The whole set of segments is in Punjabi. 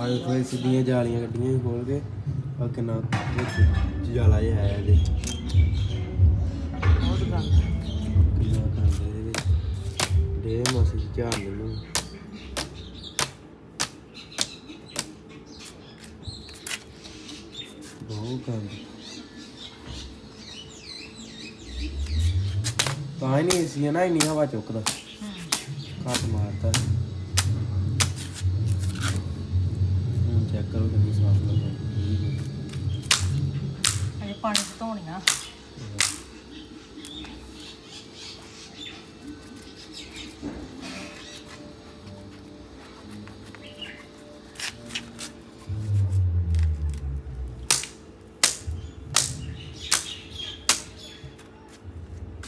ਆਏ ਕੋਈ ਸਿੱਧੀਆਂ ਜਾਲੀਆਂ ਗੱਡੀਆਂ ਵੀ ਖੋਲ ਕੇ। ਆ ਕਿੰਨਾ ਵਿੱਚ ਜਾਲਾ ਜਿਹਾ ਆਇਆ ਇਹਦੇ। ਬਹੁਤ ਗੰਦ। ਕਿੰਨਾ ਖਾਂਦੇ ਇਹਦੇ ਵਿੱਚ। ਦੇ ਮਾਸੀ ਜੀ ਝਾੜ ਮੈਨੂੰ ਬਹੁਤ ਗੰਦ। ਤਾਂ ਹੀ ਨਹੀਂ ਸੀ ਨਾ ਇੰਨੀ ਹਵਾ ਚੁੱਕਦਾ। ਘੱਟ ਮਾਰਦਾ ਹੁਣ ਚੈੱਕ ਕਰੋ ਕਿੰਨੀ ਸਾਫ਼ ਲੱਗਦਾ ਅਜੇ ਪਾਣੀ ਚ ਧੋਣੀਆਂ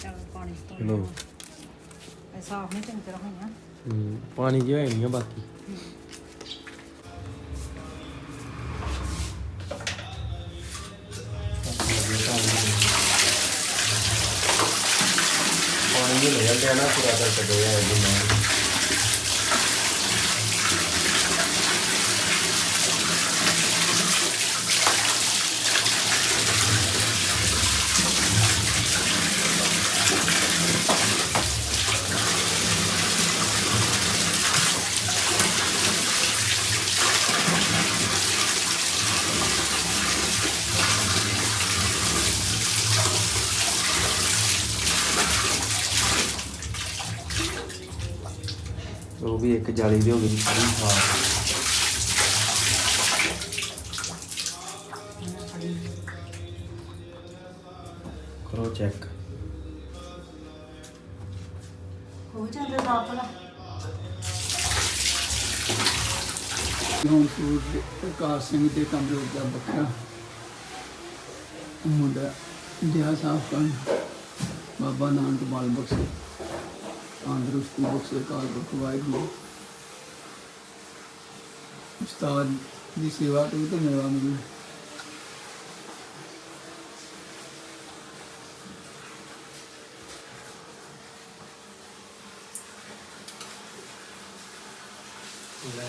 ਚੱਲ ਪਾਣੀ ਚ ਲਓ। ਧੋਣੀਆਂ ਇਹ ਸਾਫ਼ ਨਹੀਂ ਚੰਗੀ ਤਰ੍ਹਾਂ ਹੋਈਆਂ। ਹੂੰ, ਪਾਣੀ ਜਿਹਾ ਨਹੀਂ ਆ ਬਾਕੀ। ਪਾਣੀ ਨਹੀਂ ਲੈ ਜਾਂਦੇ ਨਾ ਪੂਰਾ ਕਰ ਜਾਲੀ ਦੀ ਹੋ ਗਈ ਸਾਰੀ ਸਾਫ਼ ਕਰੋ ਚੈੱਕ ਹੋ ਜਾਂਦੇ ਸਾਫ਼ ਨਾ। ਹੁਣ ਸੂਟ ਪ੍ਰਕਾਸ਼ ਸਿੰਘ ਦੇ ਕਮਰੇ ਦਾ ਬੱਕਰਾ ਮੁੰਡਾ ਦਿਆ ਸਾਫ਼ ਕਰਨ। ਬਾਬਾ ਨਾਨਕ ਬਾਲ ਬਖਸ਼ੇ। ਤੰਦਰੁਸਤੀ ਬਖਸ਼ੇ ਕਾਲ ਬਖ ਵਾਹਿਗੁਰੂ। ਉਸਤਾਦ ਦੀ ਸੇਵਾ ਤੋਂ ਤੇ ਮੇਵਾ ਮਿਲੀ ਲੈ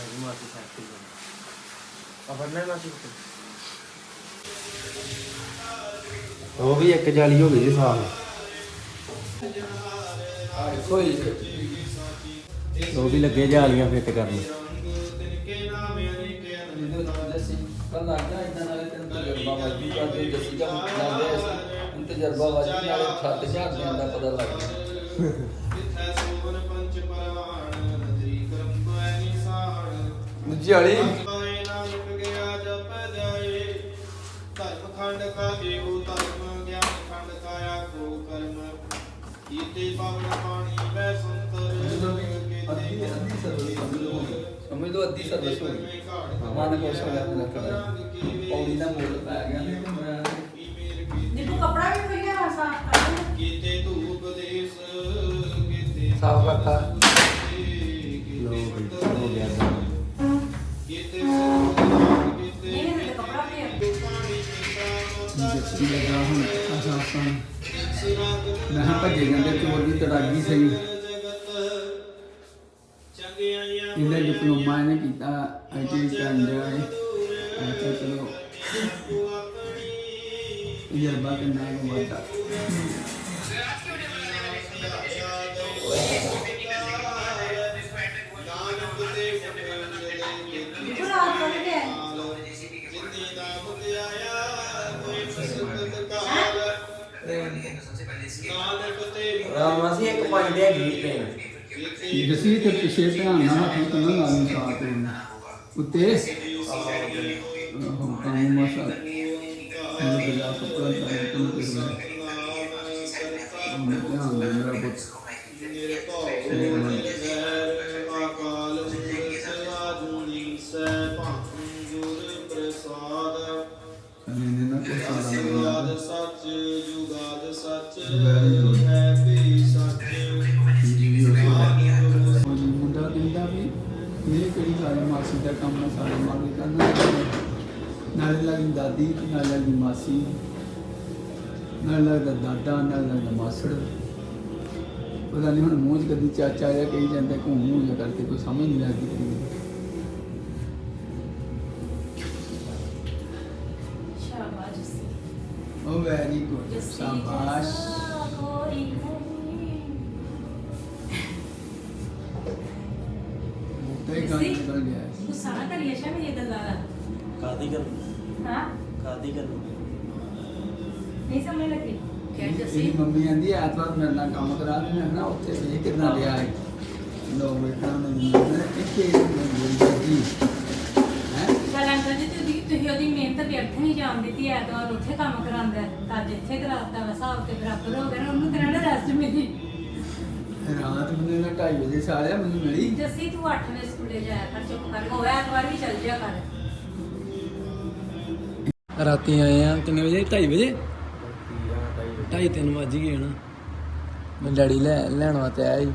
ਉਹ ਵੀ ਇੱਕ ਜਾਲੀ ਹੋ ਗਈ ਜੀ ਸਾਫ਼ ਕੋਈ ਉਹ ਵੀ ਲੱਗੇ ਜਾਲੀਆਂ ਫਿੱਟ ਕਰਨ। ਆ ਗਿਆ ਇਦਾਂ ਨਾਲੇ ਤੈਨੂੰ ਤਜਰਬਾ ਵਾਜੀ ਕਰਦੇ ਜੱਸੀ ਦਾ ਲਾਉਂਦੇ ਅਸੀਂ ਤਜਰਬਾ ਵਾਜੀ ਨਾਲੇ ਛੱਤ ਝਾੜਦਿਆਂ ਦਾ ਪਤਾ ਲੱਗ ਗਿਆ। ਮੁੱਜੀ ਵਾਲੀ। ਖੰਡ ਸਮਝ ਲਓ ਅੱਧੀ ਸਰਵਿਸ ਹੋ ਗਈ ਮਨ ਖੁਸ਼ ਹੋ ਗਿਆ ਮੇਰਾ ਥੋੜਾ ਪੌੜੀ ਦਾ ਮੁੱਲ ਪੈ ਗਿਆ ਤੇ ਮੈਂ ਨਿੱਕੂ ਕਪੜਾ ਵੀ ਕੋਈ ਲਿਆ ਸਾਫ਼ ਕਰ ਕੀਤੇ ਧੂਪ ਦੇਸ ਕੀਤੇ ਸਾਫ਼ ਕਰਤਾ ਲੋ ਵੀ ਹੋ ਗਿਆ। ਕੀਤੇ ਸਿਰ ਕੀਤੇ ਇਹ ਤੇ ਕਪੜਾ ਵੀ ਜੱਸੀ ਲਗਾ ਹੁਣ ਆਸਾਂ ਮੈਂ ਕਿਹਾ ਭੱਜੇ ਜਾਂਦੇ ਚੋਰ ਦੀ ਤੜਾਗੀ ਸਹੀ। ਚੰਗਿਆਈਆਂ ਇਹਨੇ ਡਿਪਲੋਮਾ ਇਹਨੇ ਕੀਤਾ ਆਈਟੀ ਕਰਨ ਦਿਆ ਹੈ ਆਇਆ ਚਲੋ ਤਜਰਬਾ ਕਰਨਾ ਹੈ ਵਾਦਾ ਨਾਨਕ ਜਸੀ ਤੇ ਪਿਛੇ ਧਿਆਨ ਨਾਲ ਠੀਕ ਨਾ ਲਾਉਂ ਸਾਥ ਉੱਤੇ ਉਹ ਮਸਾ ਇਹ ਬਿਲਾ ਕਪੜਾ ਤਾਂ ਤੁਮ ਤੇ ਮੈਂ ਧਿਆਨ ਮੇਰਾ ਪੁੱਤ। ਨਾਲ ਨਾਲ ਮਾਸੜ ਪਤਾ ਨਹੀਂ ਹੁਣ ਮੂੰਹ 'ਚ ਕਦੀ ਚਾਚਾ ਜਾਂ ਕਹੀ ਜਾਂਦਾ ਕੋ ਮੂੰਹ ਜਾਂ ਕਰਕੇ ਕੋਈ ਸਮਝ ਨਹੀਂ ਲੱਗਦੀ ਕਿ ਉਹ ਵੈਰੀ ਗੁੱਡ ਸ਼ਾਬਾਸ਼ ਤੇ ਗਾਣਾ ਨਿਕਲ ਗਿਆ ਗੁੱਸਾ ਨਾ ਕਰੀਏ ਸ਼ਾ ਮੇਰੀ ਗੱਲਾਂ ਦਾ ਕਾਦੀ ਕਰ ਹਾਂ ਕਾਦੀ ਕਰ ਨਹੀਂ ਸਮਝ ਲੱਗੀ ਇਹਦੀ ਜੱਸੀ ਮੰਮੀ ਆਂਦੀ ਐਤਵਾਰ ਮੇਰੇ ਨਾਲ ਕੰਮ ਕਰਾ ਦੇ ਮੈਂ ਨਾ ਉੱਥੇ ਵੇਖ ਕਿੰਨਾ ਲਿਆ ਹੈ ਲੋ ਬੇਟਾ ਮੈਂ ਇੱਥੇ ਜੀ ਹੈ? ਚੱਲ ਅੰਕਲ ਜੀ ਤੁਸੀਂ ਤੁਸੀਂ ਉਹਦੀ ਮਿਹਨਤ ਵਿਅਰਥ ਨਹੀਂ ਜਾਣ ਦਿੱਤੀ ਐਤਵਾਰ ਉੱਥੇ ਕੰਮ ਕਰਾਉਂਦਾ ਹੈ। ਤਾਂ ਅੱਜ ਇੱਥੇ ਕਰਾਤਾ ਵਾ ਹਿਸਾਬ ਤੇ ਬਰਾਬਰ ਹੋ ਗਿਆ ਨਾ ਉਹਨੂੰ ਤੇਰਾ ਨਾ ਰੈਸਟ ਮਿਲੀ। ਰਾਤ ਨੂੰ ਨਾ 2:30 ਵਜੇ ਸਾਲਿਆ ਮੈਨੂੰ ਮਿਲੀ। ਜੱਸੀ ਤੂੰ 8 ਵਜੇ ਸਕੂਲੇ ਜਾਇਆ ਕਰ ਚੁੱਪ ਕਰ। ਹੋ ਐਤਵਾਰ ਵੀ ਚੱਲ ਜਿਆ ਕਰ। ਰਾਤੀ ਆਏ ਆ ਕਿੰਨੇ ਵਜੇ? 2:30 ਵਜੇ? 2:30 3 ਵੱਜ ਗਏ ਨਾ ਮੈਂ ਡੈਡੀ ਲੈ ਲੈਣ ਵਾਸਤੇ ਆਇਆ ਸੀ।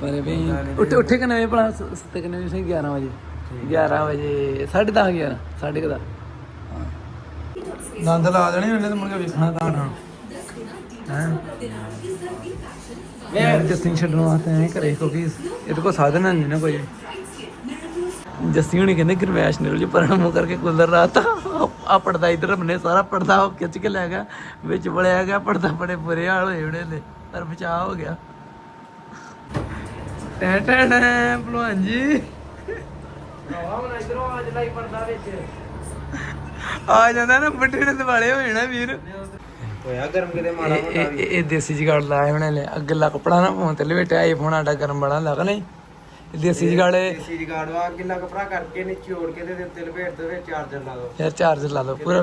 ਪਰ ਵੀ ਉੱਠੇ ਉੱਠੇ ਕਿੰਨੇ ਵਜੇ ਭਲਾ? ਸ- ਸੁੱਤੇ ਕਿੰਨੇ ਵਜੇ। ਸੀ 11 ਵਜੇ 11 ਵਜੇ 10:30 11 10:30 ਦਾ ਦੰਦ ਲਾ ਦੇਣੇ ਉਹਨੇ ਤੇ ਮੁੜ ਕੇ ਵੇਖਣਾ ਤਾਂ ਨਾ। ਹੈ? ਮੈਂ ਜਸਟਿੰਗ ਛੱਡਣ ਵਾਸਤੇ ਆਏ ਘਰੇ ਕਿਉਂਕਿ ਇਹਦੇ ਕੋਲ ਸਾਧਨ ਨਹੀਂ ਨਾ ਕੋਈ। ਜੱਸੀ ਹੁਣੀ ਕਹਿੰਦੇ ਗਰਮੈਸ਼ ਨਿਕਲ ਜੀ ਪਰਾਂ ਮੂੰਹ ਕਰਕੇ ਕੂਲਰ ਰਾਤਾ ਆ ਪੜਦਾ ਇਧਰ ਬੰਨੇ ਸਾਰਾ ਪੜਦਾ ਉਹ ਖਿੱਚ ਕੇ ਲੈ ਗਿਆ ਵਿੱਚ ਬੜਿਆ ਗਿਆ ਪੜਦਾ ਬੜੇ ਬੁਰੇ ਹਾਲ ਹੋਏ ਉਹਨੇ ਦੇ ਪਰ ਬਚਾਅ ਹੋ ਗਿਆ। ਟੈ ਟੈ ਟੈ ਭਲਵਾਨ ਜੀ। ਆ ਜਾਂਦਾ ਨਾ ਬੱਟੇ ਨੇ ਦਿਵਾਲੇ ਹੋਏ ਨਾ ਵੀਰ। ਹੋਇਆ ਗਰਮ ਕਿਤੇ ਮਾੜਾ ਇਹ- ਦੇਸੀ ਜਗਾੜ ਲਾਇਆ ਉਹਨੇ ਲੈ ਅੱਗਲਾ ਕਪੜਾ ਨਾ ਫੋਨ ਤੇ ਲਵੇਟਿਆ ਇਹ ਫੋਨ ਆਡਾ ਗਰਮ ਬੜਾ ਲੱਗ ਨਹੀਂ। ਦੇਸੀ ਜਗਾੜੇ ਦੇਸੀ ਵਾ ਕਿੰਨਾ ਕਪੜਾ ਕਰਕੇ ਨਿਚੋੜ ਕੇ ਤੇ ਉੱਤੇ ਲਪੇਟ ਦੇ ਵਿੱਚ ਚਾਰਜਰ ਲਾ ਦੋ। ਯਾਰ ਚਾਰਜਰ ਲਾ ਲਓ ਪੂਰਾ।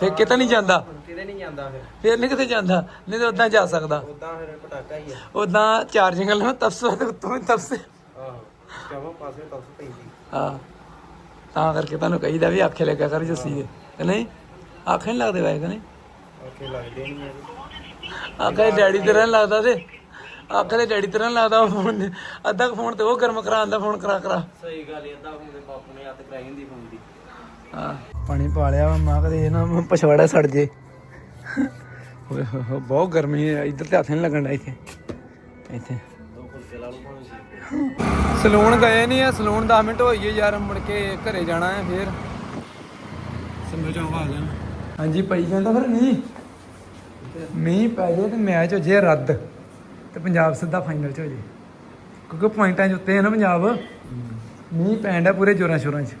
ਫੇਰ ਕਿਤੇ ਨਹੀਂ ਜਾਂਦਾ। ਕਿਤੇ ਨਹੀਂ ਜਾਂਦਾ ਫਿਰ। ਫੇਰ ਨਹੀਂ ਕਿਤੇ ਜਾਂਦਾ ਨਹੀਂ ਤਾਂ ਉਦਾਂ ਜਾ ਸਕਦਾ। ਉਦਾਂ ਫਿਰ ਪਟਾਕਾ ਹੀ ਆ। ਉਦਾਂ ਚਾਰਜਿੰਗ ਵਾਲਾ ਤਪਸਾ ਤੇ ਉੱਤੋਂ ਹੀ ਤਪਸੇ। ਆਹੋ ਚਾਹੋ ਪਾਸੇ ਤਸ ਪੈਂਦੀ ਹਾਂ। ਤਾਂ ਕਰਕੇ ਤੁਹਾਨੂੰ ਕਹੀਦਾ ਵੀ ਆਖੇ ਲੱਗਾ ਕਰ ਜੱਸੀ ਦੇ ਕਿ ਨਹੀਂ? ਆਖੇ ਨਹੀਂ ਲੱਗਦੇ ਵਾਏ ਕਿ ਨਹੀਂ? ਓਕੇ ਲੱਗਦੇ ਨਹੀਂ ਆਖੇ ਡੈਡੀ ਤਰ੍ਹਾਂ ਨੀ ਲੱਗਦਾ ਤੇ। ਆਖੇ ਦੇ ਡੈਡੀ ਤਰ੍ਹਾਂ ਲੱਗਦਾ ਫੋਨ। ਅੱਧਾ ਕੁ ਫੋਨ ਤੇ ਉਹ ਗਰਮ ਕਰਾਉਂਦਾ ਫੋਨ ਕਰਾ ਕਰਾ। ਸਹੀ ਗੱਲ ਏਦਾਂ ਹੁੰਦੇ ਬਾਪੂ ਨੇ ਹੱਥ ਕਰਾਈ ਹੁੰਦੀ ਫੋਨ ਦੀ। ਹਾਂ। ਪਾਣੀ ਪਾ ਲਿਆ ਮਾਂ ਕਦੇ ਇਹ ਨਾ ਪਛਵਾੜਾ ਸੜ ਜੇ। ਓਏ ਹੋਏ, ਬਹੁਤ ਗਰਮੀ ਹੈ ਇੱਧਰ ਤੇ ਹੱਥ ਨਹੀਂ ਲੱਗਣ ਦਾ ਇੱਥੇ। ਇੱਥੇ। ਦੋ ਸਲੂਨ ਗਏ ਨਹੀਂ ਆ ਸਲੂਨ 10 ਮਿੰਟ ਹੋਈਏ ਯਾਰ ਮੁੜ ਕੇ ਘਰੇ ਜਾਣਾ ਹੈ ਫੇਰ। ਸਮਝ ਆ ਆ ਗਿਆ ਹਾਂਜੀ ਪਈ ਜਾਂਦਾ ਫਿਰ ਮੀਂਹ? ਮੀਂਹ ਪੈ ਜੇ ਤੇ ਮੈਚ ਹੋ ਜੇ ਰੱਦ। ਤੇ ਪੰਜਾਬ ਸਿੱਧਾ ਫਾਈਨਲ ਚ ਹੋ ਜੇ। ਕਿਉਂਕਿ ਪੁਆਇੰਟਾਂ 'ਚ ਉੱਤੇ ਹੈ ਨਾ ਪੰਜਾਬ। ਮੀਂਹ ਪੈਣ ਡਿਆ ਪੂਰੇ ਜ਼ੋਰਾਂ ਸ਼ੋਰਾਂ 'ਚ।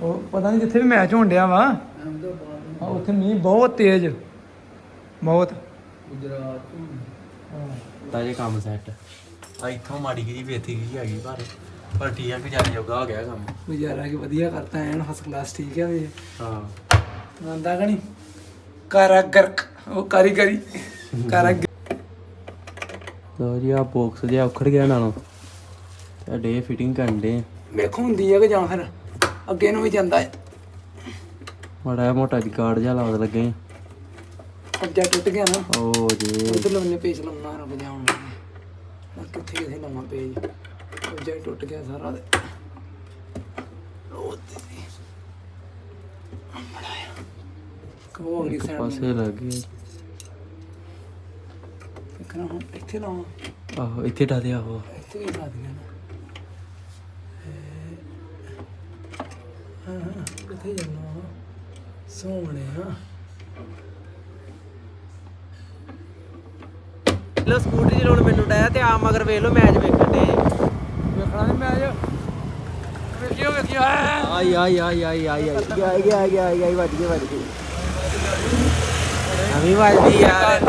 ਉਹ ਪਤਾ ਨਹੀਂ ਜਿੱਥੇ ਵੀ ਮੈਚ ਹੋਣ ਡਿਆ ਵਾ। ਹਾਂ ਉੱਥੇ ਮੀਂਹ ਬਹੁਤ ਤੇਜ਼। ਬਹੁਤ। ਗੁਜਰਾਤ ਤਾਂ ਜੇ ਕੰਮ ਸੈੱਟ ਆ ਇੱਥੋਂ ਮਾੜੀ ਜਿਹੀ ਬੇਥੀ ਗਈ ਹੈਗੀ ਪਰ ਪਰ ਠੀਕ ਆ ਕਿ ਜਾ ਜੋਗਾ ਹੋ ਗਿਆ ਕੰਮ। ਗੁਜ਼ਾਰਾ ਕਿ ਵਧੀਆ ਕਰਤਾ ਐਨ ਫਸਟ ਕਲਾਸ ਠੀਕ ਹੈ ਵੀ ਹਾਂ। ਆਂਦਾ ਕਣੀ ਕਾਰਾਗਰ ਉਹ ਕਾਰੀਗਰੀ। ਕਾਰਾਗਰ ਲੋ ਜੀ ਆ ਬਾਕਸ ਜਿਹਾ ਉਖੜ ਗਿਆ ਨਾਲੋਂ। ਤੇ ਡੇ ਫਿਟਿੰਗ ਕਰਨ ਦੇ ਵੇਖੋ ਹੁੰਦੀ ਹੈ ਕਿ ਜਾਂ ਫਿਰ ਅੱਗੇ ਨੂੰ ਵੀ ਜਾਂਦਾ ਹੈ ਮਾੜਾ ਮੋਟਾ ਕਾਰਡ ਜਿਹਾ ਲਾਉਣ ਲੱਗੇ ਕਬਜਾ ਟੁੱਟ ਗਿਆ ਨਾ। ਓ ਜੀ। ਉਧਰ ਲੰਨੇ ਪੇਜ ਲਾਉਣਾ ਰੁਕ ਜਾ ਹੁਣ ਮੈਂ ਕਿੱਥੇ ਕਿੱਥੇ ਲਾਵਾਂ ਪੇਜ। ਕਬਜਾ ਟੁੱਟ ਗਿਆ ਸਾਰਾ ਉਹ ਅਗਲੀ ਸਾਈਡ ਪਾਸੇ ਲੱਗ ਗਿਆ ਹੁਣ ਇੱਥੇ ਲਾਵਾਂ ਆਹੋ ਇੱਥੇ ਡਾ ਦੇ ਆਹੋ। ਇੱਥੇ ਹੀ ਲਾ ਦਿਆਂ ਹਾਂ ਹਾਂ ਕਿੱਥੇ ਜਾਣਾ ਸੋਹਣੇ ਹਾਂ ਲੋ ਸਕੂਟਰੀ ਚਲਾਉਣ ਮੈਨੂੰ ਡਾਇਆ ਤੇ ਆ ਮਗਰ ਵੇਖ ਲੋ ਮੈਚ ਵੇਖਣ ਦੇ ਵੇਖਣਾ ਨਹੀਂ ਮੈਚ। ਵੇਖਿਓ ਵੇਖਿਓ। ਆਈ ਆਈ ਆਈ ਆਈ ਆਈ ਆਈ। ਗਿਆ ਗਿਆ ਗਿਆ ਗਿਆ ਵੱਜ ਗਈ ਵੱਜ ਗਈ ਅਮੀ ਵੱਜਦੀ ਯਾਰ।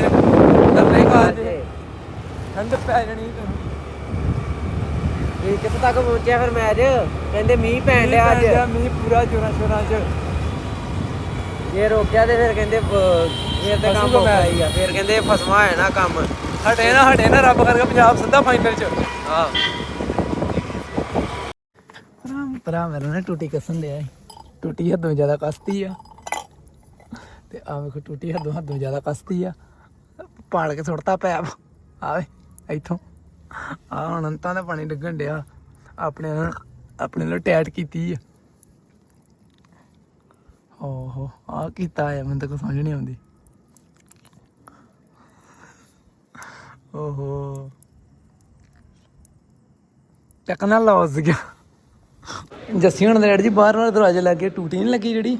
ਠੰਡ ਪੈ ਜਾਣੀ ਤੈਨੂੰ ਇਹ ਕਿੱਥੇ ਤੱਕ ਪਹੁੰਚਿਆ ਫਿਰ ਮੈਚ ਕਹਿੰਦੇ ਮੀਂਹ ਪੈਣ ਡਿਆ ਅੱਜ। ਮੀਂਹ ਪੂਰਾ ਜੋਰਾਂ ਸ਼ੋਰਾਂ ਚ। ਜੇ ਰੋਕਿਆ ਤੇ ਫਿਰ ਕਹਿੰਦੇ ਫਿਰ ਤੇ ਕੰਮ ਫਸੂਗਾ ਮੈਚ। ਹੀ ਆ। ਫਿਰ ਕਹਿੰਦੇ ਫਸਵਾ ਹੈ ਨਾ ਕੰਮ। ਹਟੇ ਨਾ ਹਟੇ ਨਾ ਰੱਬ ਕਰਕੇ ਪੰਜਾਬ ਸਿੱਧਾ ਫਾਈਨਲ ਚ। ਹਾਂ। ਭਰਾ ਭਰਾ ਮੇਰਾ ਨਾ ਟੂਟੀ ਕਸਣ ਲਿਆ ਟੂਟੀ ਹੱਦੋਂ ਜ਼ਿਆਦਾ ਕਸਤੀ ਆ। ਤੇ ਆ ਵੇਖੋ ਟੂਟੀ ਹੱਦੋਂ ਹੱਦੋਂ ਜ਼ਿਆਦਾ ਕਸਤੀ ਆ। ਪਾੜ ਕੇ ਸੁੱਟਤਾ ਪੈਪ। ਆਵੇ ਇੱਥੋਂ। ਆ ਹੁਣ ਅੰਤਾਂ ਦਾ ਪਾਣੀ ਡਿੱਗਣ ਡਿਆ। ਆਪਣੇ ਆਪਣੇ ਨਾਲ ਟੈਟ ਕੀਤੀ ਆ। ਓਹੋ ਆ ਕੀਤਾ ਆ, ਮੈਨੂੰ ਤਾਂ ਕੁਛ ਸਮਝ ਨਹੀਂ ਆਉਂਦੀ। ਓਹੋ। ਟੈਕਨਾਲੋਜੀ ਗਿਆ ਜੱਸੀ ਹੁਣ ਦੇ ਜੀ ਬਾਹਰ ਵਾਲੇ ਦਰਵਾਜ਼ੇ ਲੱਗੇ ਟੂਟੀ ਨਹੀਂ ਲੱਗੀ ਜਿਹੜੀ?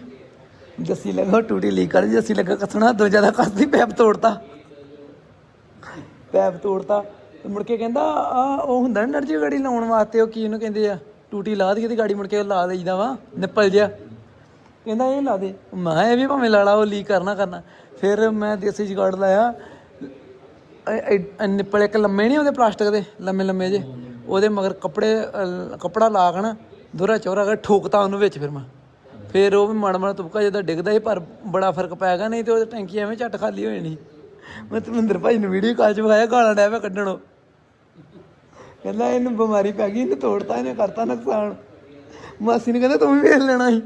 ਜੱਸੀ ਲੱਗਾ, ਟੂਟੀ ਲੀਕ ਕਰ ਜੱਸੀ ਲੱਗਾ, ਕੱਸਣਾ ਦੋ ਜ਼ਿਆਦਾ ਕੱਸਦੀ ਪੈਪ ਤੋੜਤਾ। ਪੈਪ ਤੋੜਤਾ ਤੇ ਮੁੜ ਕੇ ਕਹਿੰਦਾ, ਆ, ਉਹ ਹੁੰਦਾ ਨਾ ਡੈਡੀ ਜੀ ਗਾੜੀ ਲਾਉਣ ਵਾਸਤੇ, ਉਹ ਕੀ ਉਹਨੂੰ ਕਹਿੰਦੇ ਆ, ਟੂਟੀ ਲਾ ਦੀ ਤੇ ਗਾੜੀ ਮੁੜ ਕੇ ਉਹ ਲਾ ਦੇਈਦਾ ਵਾ, ਨਿੱਪਲ ਜਿਆ ਕਹਿੰਦਾ, ਇਹ ਲਾ ਦੇ। ਮੈਂ ਕਿਹਾ, ਇਹ ਵੀ ਭਾਵੇਂ ਲਾ ਲਾ, ਉਹ ਲੀਕ ਕਰਨਾ ਕਰਨਾ। ਫਿਰ ਮੈਂ ਦੇਸੀ ਜਗਾੜ ਲਾਇਆ। ਨਿੱਪਲ ਇੱਕ ਲੰਮੇ ਨਹੀਂ ਉਹਦੇ ਪਲਾਸਟਿਕ ਦੇ, ਲੰਮੇ ਲੰਮੇ ਜੇ ਉਹਦੇ ਮਗਰ ਕੱਪੜੇ ਕੱਪੜਾ ਲਾ ਕੇ ਨਾ ਦੋਰਾ ਚੌਰਾ ਕਰ ਠੋਕਤਾ ਉਹਨੂੰ ਵਿੱਚ ਫਿਰ ਮੈਂ। ਫਿਰ ਉਹ ਵੀ ਮਾੜਾ ਮਾੜਾ ਤੁਪਕਾ ਜਦੋਂ ਡਿੱਗਦਾ ਸੀ, ਪਰ ਬੜਾ ਫ਼ਰਕ ਪੈ ਗਿਆ, ਨਹੀਂ ਤੇ ਉਹਦੀ ਟੈਂਕੀ ਐਵੇਂ ਝੱਟ ਖਾਲੀ ਹੋ ਜਾਣੀ ਮੈਂ ਧਰਮਿੰਦਰ ਭਾਈ ਨੂੰ ਵੀਡੀਓ ਕਾਲ ਚ ਵਿਖਾਇਆ, ਗਾਲਾਂ ਡਿਆ ਪਿਆ ਕੱਢਣ। ਕਹਿੰਦਾ ਇਹਨੂੰ ਬਿਮਾਰੀ ਪੈ ਗਈ, ਇਹਨੇ ਤੋੜਤਾ, ਇਹਨੇ ਕਰਤਾ ਨੁਕਸਾਨ। ਮਾਸੀ ਨੇ ਕਹਿੰਦਾ ਤੂੰ ਵੀ ਵੇਖ ਲੈਣਾ ਸੀ।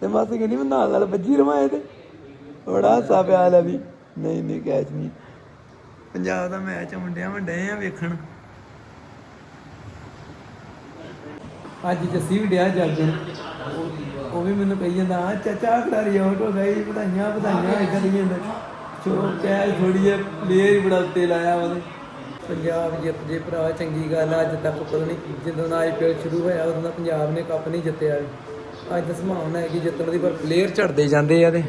ਤੇ ਮਾਸੀ ਕਹਿੰਦੀ ਮੈਂ ਨਾਲ ਨਾਲ ਵੱਜੀ ਰਵਾਂ ਇਹਦੇ। ਬੜਾ ਹਾਸਾ ਪਿਆ ਲੈ ਵੀ। ਨਹੀਂ ਨਹੀਂ, ਕੈਚ ਨਹੀਂ। ਪੰਜਾਬ ਦਾ ਮੈਚ ਮੁੰਡਿਆਂ ਵੱਡੇ ਆ ਵੇਖਣ। ਅੱਜ ਜੱਸੀ ਵੀ ਡਿਆ ਜਾਗਣ ਉਹ- ਵੀ ਮੈਨੂੰ ਕਹੀ ਜਾਂਦਾ ਚਾਚਾ ਖਿਡਾਰੀ ਆਊਟ ਹੋ ਗਈ, ਵਧਾਈਆਂ ਵਧਾਈਆਂ ਇਦਾਂ ਦੀ ਜਾਂਦਾ। ਚੋ ਕਹਿ ਥੋੜੀ ਜਿਹੀ ਪਲੇਅਰ ਹੀ ਬੜਾ ਉੱਤੇ ਲਾਇਆ ਉਹਨੇ। ਪੰਜਾਬ ਜਿੱਤ ਜੇ ਭਰਾ ਚੰਗੀ ਗੱਲ ਆ, ਅੱਜ ਤੱਕ ਪਤਾ ਨਹੀਂ ਜਦੋਂ ਦਾ ਆਈਪੀਐਲ ਸ਼ੁਰੂ ਹੋਇਆ ਉਦੋਂ ਦਾ ਪੰਜਾਬ ਨੇ ਕੱਪ ਨਹੀਂ ਜਿੱਤਿਆ ਵੀ। ਅੱਜ ਤਾਂ ਸੰਭਾਵਨਾ ਹੈ ਕਿ ਜਿੱਤਣ ਦੀ ਪਰ ਪਲੇਅਰ ਝੜਦੇ ਜਾਂਦੇ ਆ ਤੇ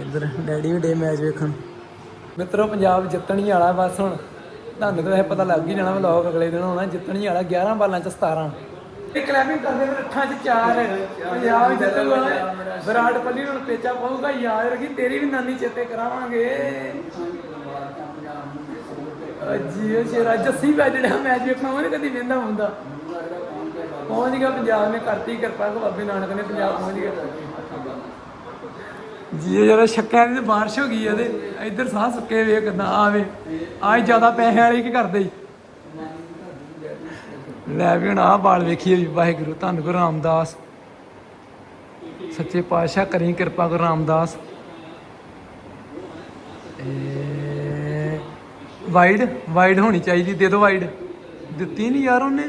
ਇੱਧਰ ਡੈਡੀ ਵੀ ਡੇ ਮੈਚ ਵੇਖਣ। ਮਿੱਤਰੋ ਪੰਜਾਬ ਜਿੱਤਣ ਹੀ ਵਾਲਾ ਬਸ ਹੁਣ। ਤੁਹਾਨੂੰ ਤਾਂ ਇਹ ਪਤਾ ਲੱਗ ਹੀ ਜਾਣਾ ਵਲੌਗ ਅਗਲੇ ਦਿਨ ਹੋਣਾ ਜਿੱਤਣ ਹੀ ਵਾਲਾ 11 ਬਾਲਾਂ ਚ 17 ਇਹ ਕਲੈਪਿੰਗ ਕਰਦੇ ਫਿਰ ਅੱਠਾਂ ਚ ਚਾਰ। ਪੰਜਾਬ ਜਿੱਤੂਗਾ ਵਿਰਾਟ ਕੋਹਲੀ ਹੁਣ ਪੇਚਾ ਪਾਊਗਾ ਯਾਦ ਰੱਖੀ ਤੇਰੀ ਵੀ ਨਾਨੀ ਚੇਤੇ ਕਰਾਵਾਂਗੇ। ਜੀ ਉਹ ਸ਼ੇਰਾ ਜੱਸੀ ਪੈ ਜਿਹੜਾ ਮੈਚ ਵੇਖਣਾ ਉਹਨੇ ਕਦੀ ਵੇਂਦਾ ਹੁੰਦਾ। ਪਹੁੰਚ ਗਿਆ ਪੰਜਾਬ ਨੇ ਕਰਤੀ ਕਿਰਪਾ ਕੋ ਬਾਬੇ ਨਾਨਕ ਨੇ ਪੰਜਾਬ ਪਹੁੰਚ ਗਿਆ। ਜੀ ਇਹ ਜਰਾ ਸ਼ੱਕਿਆਂ ਦੀ ਤੇ ਬਾਰਿਸ਼ ਹੋ ਗਈ ਆ ਤੇ ਇੱਧਰ ਸਾਹ ਸੁੱਕੇ ਵੇ ਕਿਦਾਂ ਆਵੇ। ਆਹ ਜ਼ਿਆਦਾ ਪੈਸੇ ਵਾਲੇ ਕੀ ਕਰਦੇ? ਲੈ ਵੀ ਹੁਣ ਆਹ ਬਾਲ ਵੇਖੀਏ ਵੀ ਵਾਹਿਗੁਰੂ ਧੰਨ ਗੁਰੂ ਰਾਮਦਾਸ। ਸੱਚੇ ਪਾਤਸ਼ਾਹ ਕਰੀ ਕਿਰਪਾ ਗੁਰੂ ਰਾਮਦਾਸ। ਵਾਈਡ ਵਾਈਡ ਹੋਣੀ ਚਾਹੀਦੀ ਦੇ ਦਿਓ ਵਾਈਡ। ਦਿੱਤੀ ਨਹੀਂ ਯਾਰ ਉਹਨੇ।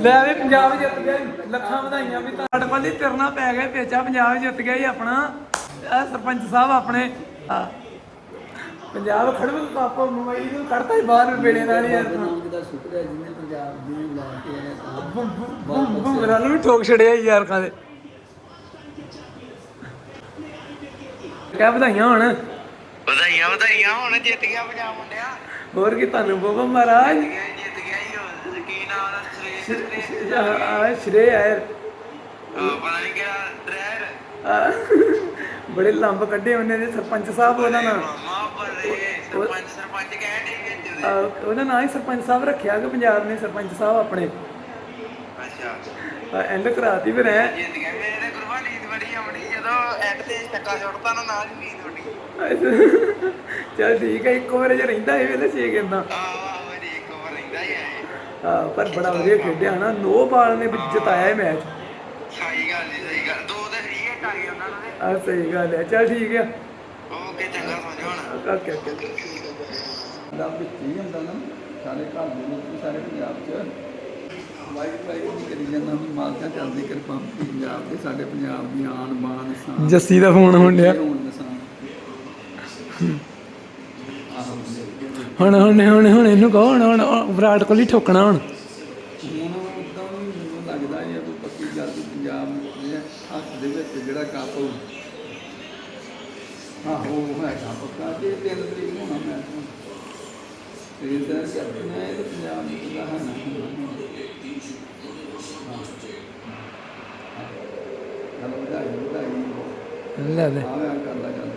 ਲੈ ਵੀ ਪੰਜਾਬ ਜਿੱਤ ਗਿਆ ਈ। ਲੱਖਾਂ ਵਧਾਈਆਂ ਵੀ ਤੁਹਾਡੇ ਕੋਲ ਹੀ ਤਿਰਨਾ ਪੈ ਗਿਆ ਪੇਚਾ ਪੰਜਾਬ ਜਿੱਤ ਗਿਆ ਹੀ ਆਪਣਾ। ਇਹ ਸਰਪੰਚ ਸਾਹਿਬ ਆਪਣੇ ਆ, ਪੰਜਾਬ ਖੜਵ ਕੱਪ ਮੁੰਬਈ ਨੂੰ ਕੱਢਤਾ ਹੀ ਬਾਹਰ ਬੇੜੇ ਨਾਲ ਯਾਰ ਦਾ ਸ਼ੁਕਰ ਹੈ ਜਿਹਨੇ ਪੰਜਾਬ ਦੀ ਲਾ ਕੇ ਆਇਆ ਬੁਮਰਾ ਨੂੰ ਵੀ ਠੋਕ ਛੜਿਆ ਯਾਰ ਕਾਦੇ ਕਹਿ ਵਧਾਈਆਂ ਹੁਣ? ਵਧਾਈਆਂ ਵਧਾਈਆਂ ਹੁਣ ਜਿੱਤ ਗਿਆ ਪੰਜਾਬ ਮੁੰਡਿਆ। ਹੋਰ ਕੀ ਤੁਹਾਨੂੰ ਬੋਬਾ ਮਹਾਰਾਜ? ਜਿੱਤ ਗਿਆ ਹੀ ਉਹ ਕੀ ਨਾਮ ਦਾ ਸ੍ਰੇਸ਼ ਆ ਸ਼੍ਰੇ ਯਾਰ ਪਤਾ ਨਹੀਂ ਕਿਹੜਾ ਡਰੈਰ ਆ, ਬੜੇ ਲੰਬ ਕੱਢੇ ਉਹਨੇ ਦੇ ਸਰਪੰਚ ਸਾਹਿਬ ਉਹਦਾ ਨਾਮ ਸਰਪੰਚ ਸਰਪੰਚ ਉਹਦਾ। ਨਾਂ ਹੀ ਸਰਪੰਚ ਸਾਹਿਬ ਰੱਖਿਆ ਕਿ ਪੰਜਾਬ ਨੇ ਸਰਪੰਚ ਸਾਹਿਬ ਆਪਣੇ। ਅੱਛਾ। ਐਂਡ ਕਰਾਤੀ ਫਿਰ ਐ। ਗਿਆ ਮੇਰੇ ਤੇ ਗੁਰਬਾ ਨੀਂਦ ਬੜੀ ਆਉਣੀ ਜਦੋਂ ਐਂਡ ਤੇ ਟੱਕਾ ਛੁੱਟਦਾ ਨਾ ਨਾਲ ਹੀ ਨੀਂਦ ਉੱਡੀ ਚਲ ਠੀਕ ਹੈ ਇੱਕ ਵਾਰ ਜੇ ਰਹਿੰਦਾ ਇਹ ਵੇਲੇ ਛੇ ਕਹਿੰਦਾ ਆਹ ਮੇਰੀ ਇੱਕ ਵਾਰ ਰਹਿੰਦਾ ਹੀ ਹੈ ਆ, ਪਰ ਬੜਾ ਵਧੀਆ ਖੇਡਿਆ ਹਨਾ। ਨੋ ਬਾਲ ਨੇ ਵੀ ਜਿਤਾਇਆ ਇਹ ਮੈਚ। ਸਹੀ ਗੱਲ ਜੀ ਸਹੀ ਗੱਲ। ਦੋ ਤੇ ਫ੍ਰੀ ਹਿੱਟ ਆ ਗਏ ਉਹਨਾਂ ਨੂੰ ਤੇ। ਆ ਸਹੀ ਗੱਲ ਹੈ। ਚਲ ਠੀਕ ਆ। ਓਕੇ ਚੰਗਾ ਸਮਝੋ ਹੁਣ। ਓਕੇ ਓਕੇ ਦਾ ਵਿੱਚ ਹੀ ਹੁੰਦਾ ਨਾ ਸਾਰੇ ਘਰ ਦੇ ਵਿੱਚ ਵੀ ਸਾਰੇ ਪੰਜਾਬ 'ਚ। ਵਾਈਟ ਵਾਈਟ ਨਹੀਂ ਕਰੀ ਜਾਂਦਾ ਵੀ ਮਾਲਕਾ ਚੱਲਦੀ ਕਿਰਪਾ ਪੰਜਾਬ ਦੇ ਸਾਡੇ ਪੰਜਾਬ ਦੀ ਆਨ ਬਾਨ ਸਾਨ ਜੱਸੀ ਦਾ ਫੋਨ ਹੋਣ ਡਿਆ। ਹੋਣ ਹੁਣ ਹੁਣ ਹੁਣ ਇਹਨੂੰ ਕਹੋ ਹੁਣ ਹੁਣ ਵਿਰਾਟ ਕੋਹਲੀ ਠੋਕਣਾ ਹੁਣ। ਲੱਗਦਾ ਹੈ ਕੋਈ ਪੱਕੀ ਗੱਲ ਪੰਜਾਬ ਦੇ ਹੱਥ ਦੇ ਵਿੱਚ ਜਿਹੜਾ ਕੱਪ ਆਹੋ ਉਹ ਹੈਗਾ ਪੱਕਾ ਤੇ ਤਿੰਨ ਤਰੀਕ ਨੂੰ ਹੋਣਾ ਮੈਚ ਤੇ ਇਹਦਾ ਕੈਪਟਨ ਹੈ ਇਹ ਤਾਂ ਪੰਜਾਬ ਦਾ ਹੈ ਨਾ ਚਲੋ ਵਧਾਈ ਵਧਾਈ ਲੈ ਦੇ ਆਵੇ ਕਰ